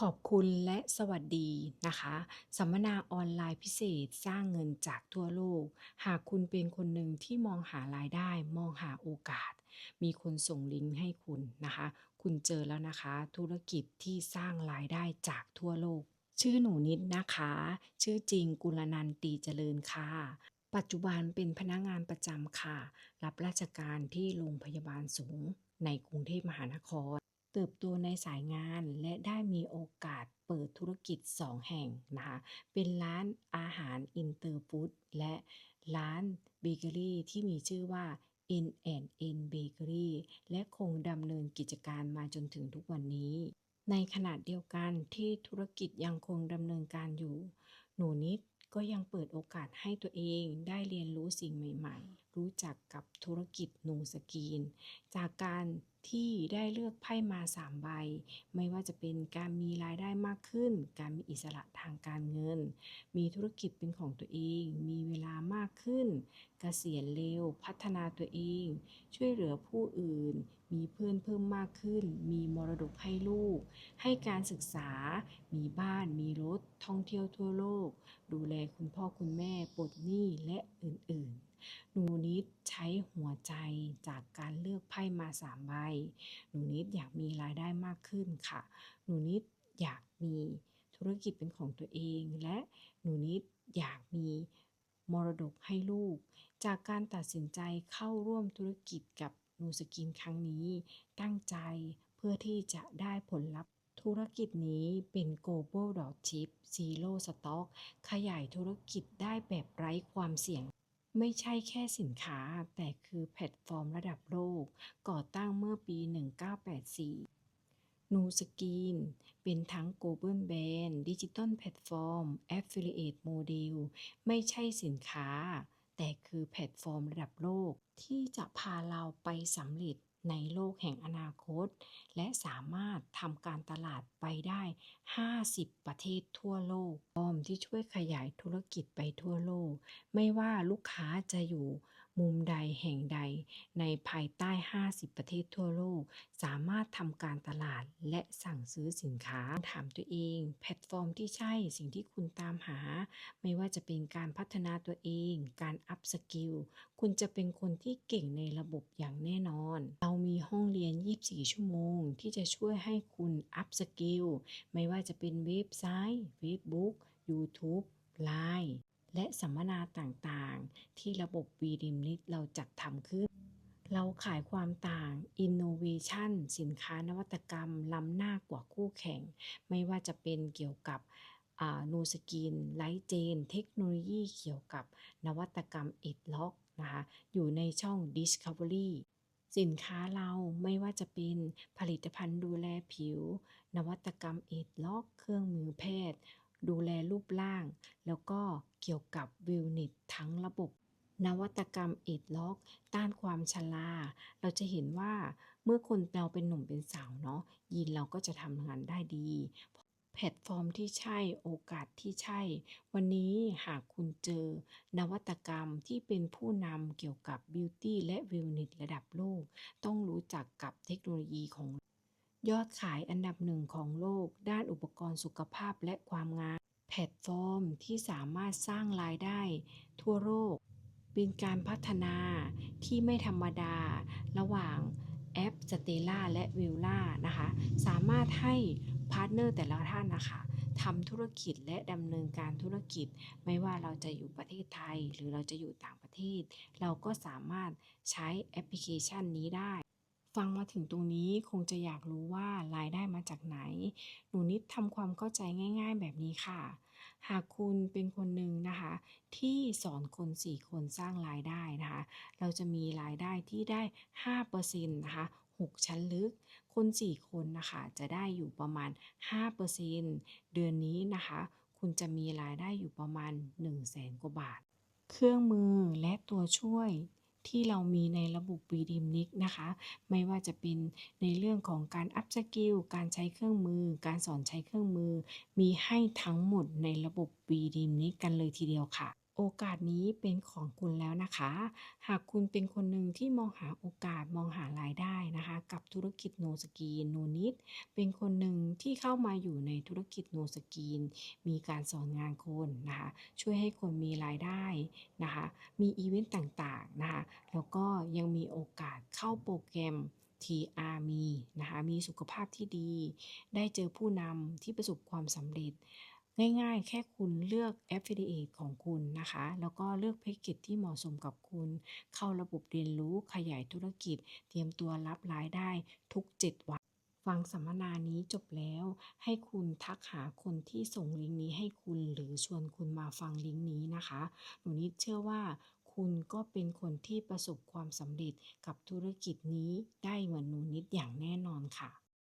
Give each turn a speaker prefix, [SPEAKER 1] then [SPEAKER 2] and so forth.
[SPEAKER 1] ขอบคุณและสวัสดีนะคะ สัมมนาออนไลน์พิเศษสร้างเงินจากทั่วโลก หากคุณเป็นคนหนึ่งที่มองหารายได้มองหาโอกาส มีคนส่งลิงก์ให้คุณนะคะ คุณเจอแล้วนะคะ ธุรกิจที่สร้างรายได้จากทั่วโลก ชื่อหนูนิดนะคะ ชื่อจริงกุลนันตีเจริญค่ะปัจจุบันเป็นพนักงานประจำค่ะ รับราชการที่โรงพยาบาลสูงในกรุงเทพมหานคร เติบโตในสายงานและได้มีโอกาสเปิดธุรกิจ 2 แห่งนะคะ เป็นร้านอาหารอินเตอร์ฟู้ดและร้านเบเกอรี่ที่มีชื่อว่า N and N Bakery และคงดำเนินกิจการมาจนถึงทุกวันนี้ ในขณะเดียวกันที่ธุรกิจยังคงดำเนินการอยู่ หนูนิดก็ยังเปิดโอกาสให้ตัวเองได้เรียนรู้สิ่งใหม่ ๆรู้จักกับธุรกิจหนูสกีน จากการที่ได้เลือกไพ่มา 3 ใบ ไม่ว่าจะเป็นการมีรายได้มากขึ้น การมีอิสระทางการเงิน มีธุรกิจเป็นของตัวเอง มีเวลามากขึ้นเกษียณเร็ว พัฒนาตัวเอง ช่วยเหลือผู้อื่น มีเพื่อนเพิ่มมากขึ้น มีมรดกให้ลูก ให้การศึกษา มีบ้าน มีรถ ท่องเที่ยวทั่วโลก ดูแลคุณพ่อคุณแม่ปลดหนี้และอื่นๆ หนูนิดใช้หัวใจจากการเลือกไพ่มาสามใบ หนูนิดอยากมีรายได้มากขึ้นค่ะ หนูนิดอยากมีธุรกิจเป็นของตัวเอง และหนูนิดอยากมีมรดกให้ลูก จากการตัดสินใจเข้าร่วมธุรกิจกับนูสกินครั้งนี้ ตั้งใจเพื่อที่จะได้ผลลัพธ์ธุรกิจนี้เป็น global dropship zero stock ขยายธุรกิจได้แบบไร้ความเสี่ยง ไม่ใช่แค่สินค้า แต่คือแพลตฟอร์มระดับโลก ก่อตั้งเมื่อปี 1984 นูสกีน เป็นทั้ง global brand digital platform affiliate model ไม่ใช่สินค้า แต่คือแพลตฟอร์มระดับโลก ที่จะพาเราไปสำเร็จ ในโลกแห่งอนาคต และสามารถทำการตลาดไปได้ 50 ประเทศทั่วโลกพร้อมที่ช่วยขยายธุรกิจไปทั่วโลก ไม่ว่าลูกค้าจะอยู่ มุมใดแห่งใดในภายใต้ 50 ประเทศทั่วโลก สามารถทำการตลาดและสั่งซื้อสินค้า ถามตัวเอง แพลตฟอร์มที่ใช่สิ่งที่คุณตามหา ไม่ว่าจะเป็นการพัฒนาตัวเอง การอัพสกิล คุณจะเป็นคนที่เก่งในระบบอย่างแน่นอน เรามีห้องเรียน 24 ชั่วโมง ที่จะช่วยให้คุณอัพสกิล ไม่ว่าจะเป็นเว็บไซต์ Facebook YouTube Line และสัมมนาต่างๆ ที่ระบบ v d i m l i t เราจัดทำขึ้น เราขายความต่าง Innovation สินค้านวัตกรรม ล้ำหน้ากว่าคู่แข่ง ไม่ว่าจะเป็นเกี่ยวกับนูสกินไลท์เจน เทคโนโลยีเกี่ยวกับนวัตกรรมเอ็ดล็อกนะคะอยู่ในช่อง Discovery สินค้าเราไม่ว่าจะเป็นผลิตภัณฑ์ดูแลผิว นวัตกรรมเอ็ดล็อก เครื่องมือแพทย์ ดูแลรูปร่าง แล้วก็เกี่ยวกับวิวนิตทั้งระบบ นวัตกรรมเอ็ดล็อก ต้านความชราเราจะเห็นว่าเมื่อคนเราเป็นหนุ่มเป็นสาวเนาะยีนเราก็จะทำงานได้ดีแพลตฟอร์มที่ใช่โอกาสที่ใช่ วันนี้หากคุณเจอ นวัตกรรมที่เป็นผู้นำเกี่ยวกับบิวตี้และวิวนิตระดับโลก ต้องรู้จักกับเทคโนโลยีของ ยอดขายอันดับหนึ่งของโลก ด้านอุปกรณ์สุขภาพและความงาม แพลตฟอร์มที่สามารถสร้างรายได้ ทั่วโลก เป็นการพัฒนาที่ไม่ธรรมดา ระหว่างแอปสเตล่าและวิลล่านะคะ สามารถให้พาร์ทเนอร์แต่ละท่านนะคะทำธุรกิจและดำเนินการธุรกิจ ไม่ว่าเราจะอยู่ประเทศไทย หรือเราจะอยู่ต่างประเทศ เราก็สามารถใช้แอปพลิเคชันนี้ได้ ฟังมาถึงตรงนี้คงจะอยากรู้ว่ารายได้มาจากไหน หนูนิดทำความเข้าใจง่าย ๆ แบบนี้ค่ะ หากคุณเป็นคนหนึ่งนะคะ ที่สอนคน 4 คนสร้างรายได้นะคะ เราจะมีรายได้ที่ได้ 5%นะคะ6 ชั้นลึก คน 4 คนนะคะ จะได้อยู่ประมาณ 5%เดือนนี้นะคะ คุณจะมีรายได้อยู่ประมาณ 1 0 0 0 0แสนกว่าบาท เครื่องมือและตัวช่วย ที่เรามีในระบบ b d m n i c นะคะ ไม่ว่าจะเป็นในเรื่องของการอัพสกิลการใช้เครื่องมือ การสอนใช้เครื่องมือ มีให้ทั้งหมดในระบบ b d m n i c กันเลยทีเดียวค่ะ โอกาสนี้เป็นของคุณแล้วนะคะ หากคุณเป็นคนหนึ่งที่มองหาโอกาสมองหารายได้นะคะ กับธุรกิจโนสกีนโนนิดเป็นคนหนึ่งที่เข้ามาอยู่ในธุรกิจโนสกีน มีการสอนงานคนนะคะ ช่วยให้คนมีรายได้นะคะ มีอีเวนต์ต่างๆนะคะแล้วก็ยังมีโอกาสเข้าโปรแกรม TR มีนะคะมีสุขภาพที่ดี ได้เจอผู้นำที่ประสบความสำเร็จ ง่ายๆ แค่คุณเลือก Affiliate ของคุณนะคะ แล้วก็เลือกแพ็กเกจที่เหมาะสมกับคุณ เข้าระบบเรียนรู้ขยายธุรกิจ เตรียมตัวรับรายได้ทุก 7 วัน ฟังสัมมนานี้จบแล้ว ให้คุณทักหาคนที่ส่งลิงก์นี้ให้คุณ หรือชวนคุณมาฟังลิงก์นี้นะคะ หนูนิดเชื่อว่าคุณก็เป็นคนที่ประสบความสำเร็จกับธุรกิจนี้ได้เหมือนหนูนิดอย่างแน่นอนค่ะ